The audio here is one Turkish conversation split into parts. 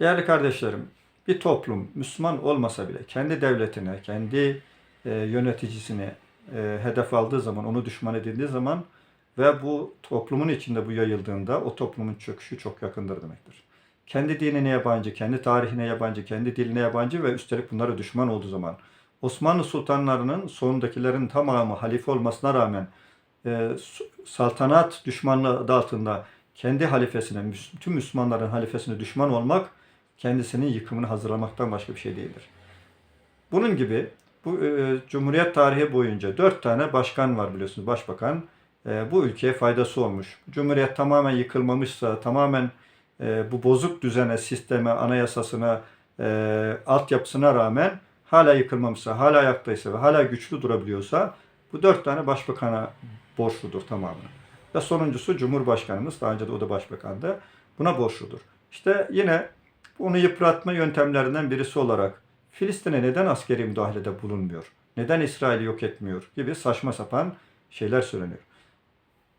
Değerli kardeşlerim, bir toplum Müslüman olmasa bile kendi devletine, kendi e, yöneticisini e, hedef aldığı zaman, onu düşman edildiği zaman ve bu toplumun içinde bu yayıldığında o toplumun çöküşü çok yakındır demektir. Kendi dinine yabancı, kendi tarihine yabancı, kendi diline yabancı ve üstelik bunlara düşman olduğu zaman Osmanlı sultanlarının sonundakilerin tamamı halife olmasına rağmen e, saltanat düşmanlığı adı altında kendi halifesine, tüm Müslümanların halifesine düşman olmak kendisinin yıkımını hazırlamaktan başka bir şey değildir. Bunun gibi bu e, Cumhuriyet tarihi boyunca dört tane başkan var biliyorsunuz, başbakan. E, bu ülkeye faydası olmuş. Cumhuriyet tamamen yıkılmamışsa, tamamen e, bu bozuk düzene, sisteme, anayasasına, e, altyapısına rağmen hala yıkılmamışsa, hala ayaktaysa ve hala güçlü durabiliyorsa bu dört tane başbakana borçludur tamamını. Ve sonuncusu Cumhurbaşkanımız, daha önce de o da başbakandı. Buna borçludur. İşte yine onu yıpratma yöntemlerinden birisi olarak Filistin'e neden askeri müdahalede bulunmuyor? Neden İsrail'i yok etmiyor? Gibi saçma sapan şeyler söyleniyor.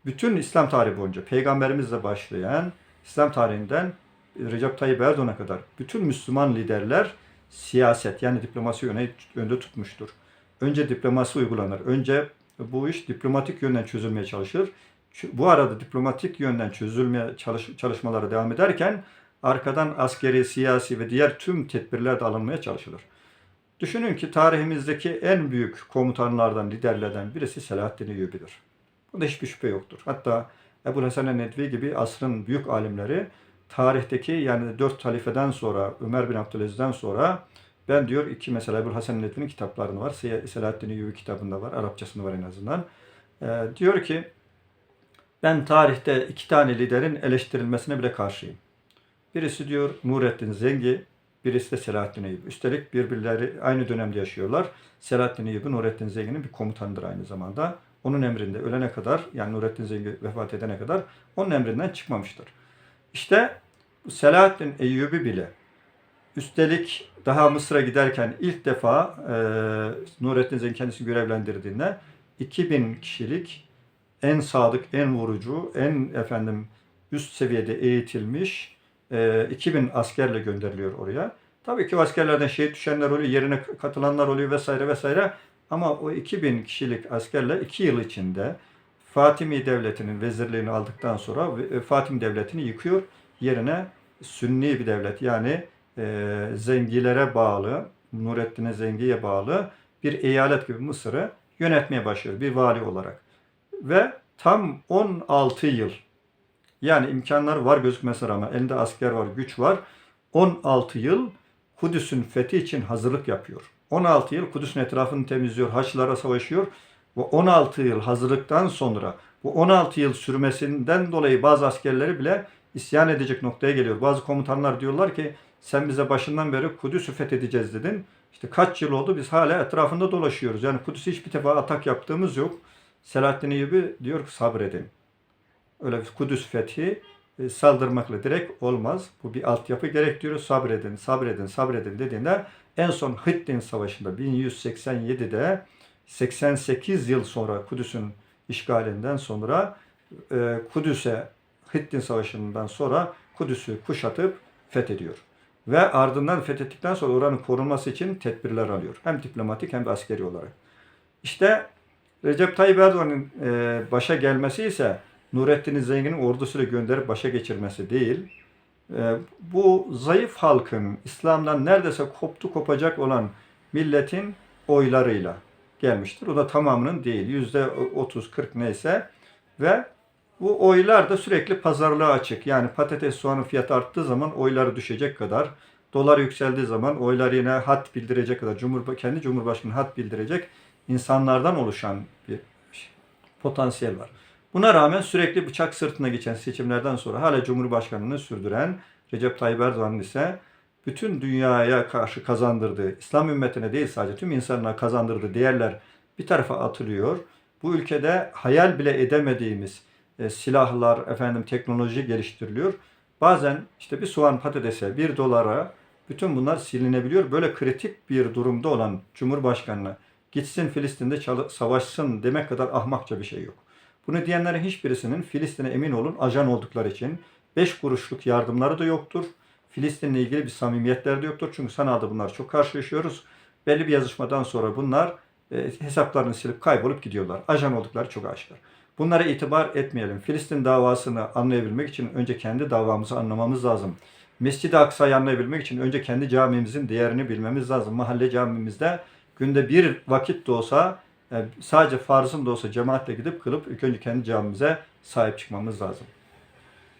Bütün İslam tarihi boyunca peygamberimizle başlayan İslam tarihinden Recep Tayyip Erdoğan'a kadar bütün Müslüman liderler siyaset yani diplomasi yöne, önde tutmuştur. Önce diplomasi uygulanır. Önce bu iş diplomatik yönden çözülmeye çalışır. Bu arada diplomatik yönden çözülmeye çalış, çalışmalara devam ederken arkadan askeri, siyasi ve diğer tüm tedbirler de alınmaya çalışılır. Düşünün ki tarihimizdeki en büyük komutanlardan, liderlerden birisi Selahaddin Eyyubi'dir. Bunda hiçbir şüphe yoktur. Hatta Ebu Hasan Nedvi gibi asrın büyük alimleri tarihteki yani dört halifeden sonra Ömer bin Abdülaziz'den sonra ben diyor iki mesela Ebu Hasan Nedvi'nin kitaplarını var. Se- Selahaddin Eyyubi kitabında var. Arapçasını var en azından. Ee, diyor ki ben tarihte iki tane liderin eleştirilmesine bile karşıyım. Birisi diyor Nurettin Zengi, birisi de Selahaddin Eyyubi. Üstelik birbirleri aynı dönemde yaşıyorlar. Selahaddin Eyyubi Nurettin Zengi'nin bir komutanıdır aynı zamanda. Onun emrinde ölene kadar yani Nurettin Zengi vefat edene kadar onun emrinden çıkmamıştır. İşte bu Selahaddin Eyyubi bile üstelik daha Mısır'a giderken ilk defa e, Nurettin Zengi kendisini görevlendirdiğinde 2000 kişilik en sadık, en vurucu, en efendim üst seviyede eğitilmiş e, 2000 askerle gönderiliyor oraya. Tabii ki o askerlerden şehit düşenler oluyor, yerine katılanlar oluyor vesaire vesaire. Ama o 2000 kişilik askerle 2 yıl içinde Fatimi Devleti'nin vezirliğini aldıktan sonra e, Fatimi Devleti'ni yıkıyor. Yerine Sünni bir devlet yani e, Zengilere bağlı, Nurettin Zengi'ye bağlı bir eyalet gibi Mısır'ı yönetmeye başlıyor bir vali olarak. Ve tam 16 yıl yani imkanlar var gözükmesine rağmen elinde asker var, güç var. 16 yıl Kudüs'ün fethi için hazırlık yapıyor. 16 yıl Kudüs'ün etrafını temizliyor, Haçlılara savaşıyor. Ve 16 yıl hazırlıktan sonra bu 16 yıl sürmesinden dolayı bazı askerleri bile isyan edecek noktaya geliyor. Bazı komutanlar diyorlar ki sen bize başından beri Kudüs'ü fethedeceğiz dedin. İşte kaç yıl oldu biz hala etrafında dolaşıyoruz. Yani Kudüs'e hiçbir defa atak yaptığımız yok. Selahaddin Eyyubi diyor ki sabredin. Öyle Kudüs fethi e, saldırmakla direkt olmaz. Bu bir altyapı gerektiriyor. Sabredin, sabredin, sabredin dediğinde en son Hittin Savaşı'nda 1187'de 88 yıl sonra Kudüs'ün işgalinden sonra e, Kudüs'e Hittin Savaşı'ndan sonra Kudüs'ü kuşatıp fethediyor. Ve ardından fethettikten sonra oranın korunması için tedbirler alıyor. Hem diplomatik hem de askeri olarak. İşte Recep Tayyip Erdoğan'ın e, başa gelmesi ise Nurettin Zengin'in ordusuyla gönderip başa geçirmesi değil. E, bu zayıf halkın İslam'dan neredeyse koptu kopacak olan milletin oylarıyla gelmiştir. O da tamamının değil. Yüzde 30-40 neyse ve bu oylar da sürekli pazarlığa açık. Yani patates soğanın fiyatı arttığı zaman oyları düşecek kadar, dolar yükseldiği zaman oylar yine hat bildirecek kadar, Cumhurba kendi Cumhurbaşkanı hat bildirecek insanlardan oluşan bir şey, potansiyel var. Buna rağmen sürekli bıçak sırtına geçen seçimlerden sonra hala Cumhurbaşkanlığını sürdüren Recep Tayyip Erdoğan ise bütün dünyaya karşı kazandırdığı, İslam ümmetine değil sadece tüm insanlığa kazandırdığı değerler bir tarafa atılıyor. Bu ülkede hayal bile edemediğimiz e, silahlar, efendim teknoloji geliştiriliyor. Bazen işte bir soğan patatese, bir dolara bütün bunlar silinebiliyor. Böyle kritik bir durumda olan Cumhurbaşkanı'na gitsin Filistin'de savaşsın demek kadar ahmakça bir şey yok. Bunu diyenlerin hiçbirisinin Filistin'e emin olun ajan oldukları için 5 kuruşluk yardımları da yoktur. Filistin'le ilgili bir samimiyetler de yoktur. Çünkü sanalda bunlar çok karşılaşıyoruz. Belli bir yazışmadan sonra bunlar e, hesaplarını silip kaybolup gidiyorlar. Ajan oldukları çok aşikar. Bunlara itibar etmeyelim. Filistin davasını anlayabilmek için önce kendi davamızı anlamamız lazım. Mescid-i Aksa'yı anlayabilmek için önce kendi camimizin değerini bilmemiz lazım. Mahalle camimizde günde bir vakit de olsa e, sadece farzın da olsa cemaatle gidip kılıp ilk önce kendi camimize sahip çıkmamız lazım.